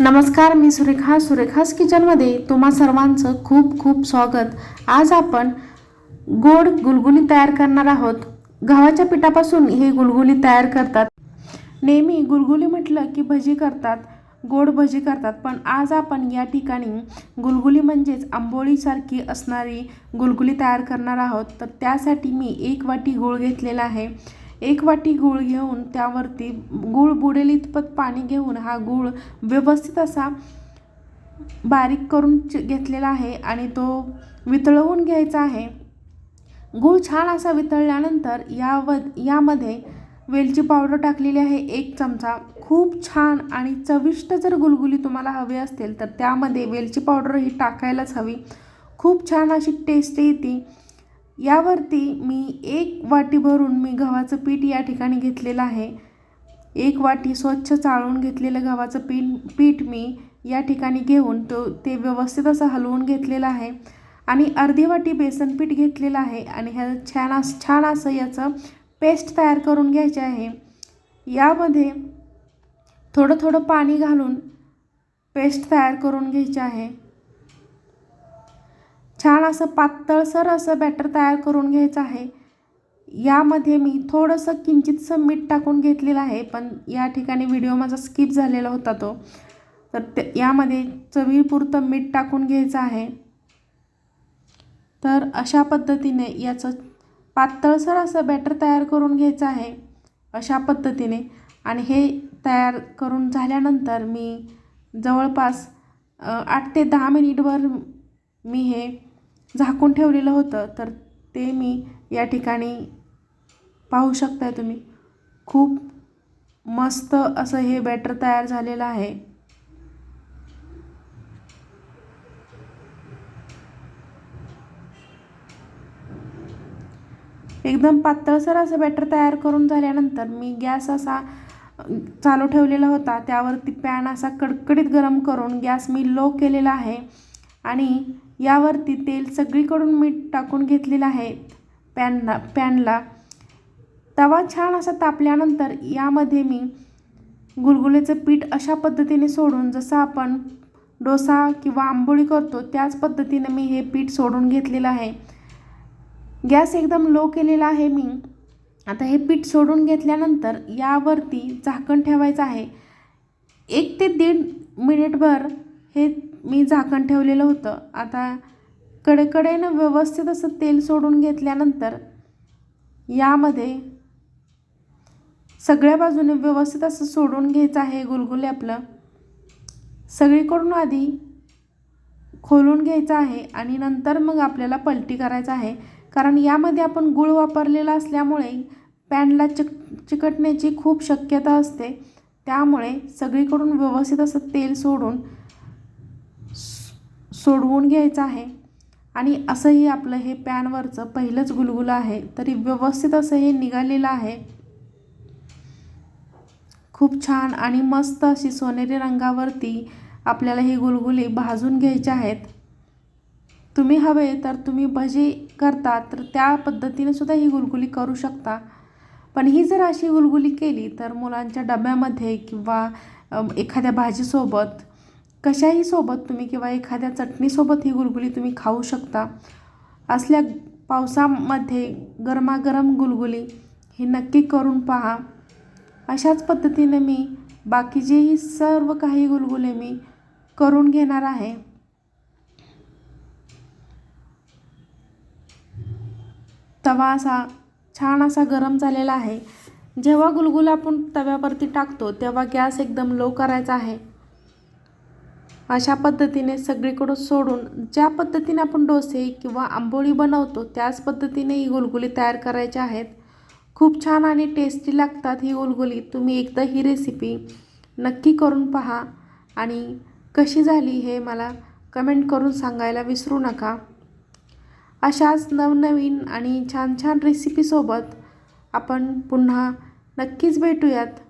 नमस्कार मी सुरेखा. सुरेखास किचनमध्ये तुम्हा सर्वांचं खूप खूप स्वागत. आज आपण गोड गुलगुली तयार करणार आहोत. गव्हाच्या पिठापासून हे गुलगुली तयार करतात. नेहमी गुलगुली म्हटलं की भजी करतात गोड भजी करतात. पण आज आपण या ठिकाणी गुलगुली म्हणजेच आंबोळीसारखी असणारी गुलगुली तयार करणार आहोत. तर त्यासाठी मी एक वाटी गूळ घेतलेला आहे. एक वाटी गूळ घेऊन त्यावरती गूळ बुडेल इतपत पाणी घेऊन हा गूळ व्यवस्थित असा बारीक करून घेतलेला आहे आणि तो वितळवून घ्यायचा आहे. गूळ छान असा वितळल्यानंतर याव यामध्ये वेलची पावडर टाकलेली आहे. एक चमचा. खूप छान आणि चविष्ट जर गुलगुली तुम्हाला हवी असतील तर त्यामध्ये वेलची पावडर ही टाकायलाच हवी. खूप छान अशी टेस्ट येते. यावरती मी एक वाटी भरून मी गव्हाचं पीठ या ठिकाणी घेतलेलं आहे. एक वाटी स्वच्छ चाळून घेतलेलं गव्हाचं पीठ पीठ मी या ठिकाणी घेऊन तो ते व्यवस्थित असं हलवून घेतलेलं आहे. आणि अर्धी वाटी बेसन पीठ घेतलेलं आहे आणि ह्या छान असं छान असं याचं पेस्ट तयार करून घ्यायचे आहे. यामध्ये थोडं थोडं पाणी घालून पेस्ट तयार करून घ्यायचे आहे. छान असं पातळसर असं बॅटर तयार करून घ्यायचं आहे. यामध्ये मी थोडंसं किंचितसं मीठ टाकून घेतलेलं आहे पण या ठिकाणी व्हिडिओ माझा स्किप झालेला होता तो. तर ते यामध्ये चवीपुरतं मीठ टाकून घ्यायचं आहे. तर अशा पद्धतीने याचं पातळसर असं बॅटर तयार करून घ्यायचं आहे. अशा पद्धतीने. आणि हे तयार करून झाल्यानंतर मी जवळपास आठ ते दहा मिनिटभर मी हे झाकून ठेवलेलं होतं तर ते मी या ठिकाणी पाहू शकताय तुम्ही. खूप मस्त असं हे बॅटर तयार झालेलं आहे. एकदम पातळसर असं बॅटर तयार करून झाल्यानंतर मी गॅस असा चालू ठेवलेला होता. त्यावरती पॅन असा कडकडीत गरम करून गॅस मी लो केलेला आहे. आणि यावरती तेल सगळीकडून मीठ टाकून घेतलेलं आहे. पॅनला पॅनला. तवा छान असा तापल्यानंतर यामध्ये मी गुलगुलेचं पीठ अशा पद्धतीने सोडून जसं आपण डोसा किंवा आंबोळी करतो त्याच पद्धतीने मी हे पीठ सोडून घेतलेलं आहे. गॅस एकदम लो केलेला आहे मी. आता हे पीठ सोडून घेतल्यानंतर यावरती झाकण ठेवायचं आहे. एक ते दीड मिनिटभर हे मी झाकण ठेवलेलं होतं. आता कडेकडेनं व्यवस्थित असं तेल सोडून घेतल्यानंतर यामध्ये सगळ्या बाजूने व्यवस्थित असं सोडून घ्यायचं आहे गुलगुले आपलं. सगळीकडून आधी खोलून घ्यायचं आहे आणि नंतर मग आपल्याला पलटी करायचं आहे. कारण यामध्ये आपण गूळ वापरलेला असल्यामुळे पॅनला चिक चिकटण्याची खूप शक्यता असते. त्यामुळे सगळीकडून व्यवस्थित असं तेल सोडून सोडवून घ्यायचं आहे. आणि असंही आपलं हे पॅनवरचं पहिलंच गुलगुलं आहे तरी व्यवस्थित असं हे निघालेलं आहे. खूप छान आणि मस्त अशी सोनेरी रंगावरती आपल्याला ही गुलगुली भाजून घ्यायची आहेत. तुम्ही हवे तर तुम्ही भजी करता तर त्या पद्धतीने सुद्धा ही गुलगुली करू शकता. पण ही जर अशी गुलगुली केली तर मुलांच्या डब्यामध्ये किंवा एखाद्या भाजीसोबत कशाही सोबत तुम्ही किंवा एखाद्या चटणीसोबत ही गुलगुली तुम्ही खाऊ शकता. असल्या पावसामध्ये गरमागरम गुलगुली ही नक्की करून पहा. अशाच पद्धतीने मी बाकीचेही सर्व काही गुलगुले मी करून घेणार आहे. तवा असा छान असा गरम झालेला आहे. जेव्हा गुलगुला आपण तव्यावरती टाकतो तेव्हा गॅस एकदम लो करायचा आहे. अशा पद्धतीने सगळीकडून सोडून ज्या पद्धतीने आपण डोसे किंवा आंबोळी बनवतो त्याच पद्धतीने ही गुलगुली तयार करायच्या आहेत. खूप छान आणि टेस्टी लागतात ही गुलगुली. तुम्ही एकदा ही रेसिपी नक्की करून पहा आणि कशी झाली हे मला कमेंट करून सांगायला विसरू नका. अशाच नवनवीन आणि छान छान रेसिपीसोबत आपण पुन्हा नक्कीच भेटूयात.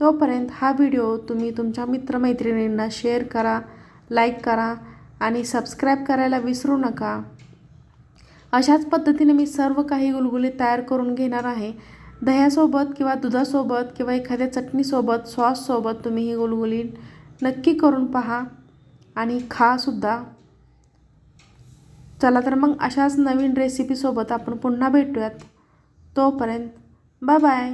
तोपर्यंत हा व्हिडिओ तुम्ही तुमच्या मित्रमैत्रिणींना शेअर करा लाईक करा आणि सबस्क्राईब करायला विसरू नका. अशाच पद्धतीने मी सर्व काही गुलगुले तयार करून घेणार आहे. दह्यासोबत किंवा दुधासोबत किंवा एखाद्या चटणीसोबत सॉससोबत तुम्ही ही गुलगुली नक्की करून पहा आणि खासुद्धा चला तर मग अशाच नवीन रेसिपीसोबत आपण पुन्हा भेटूयात. तोपर्यंत बाय बाय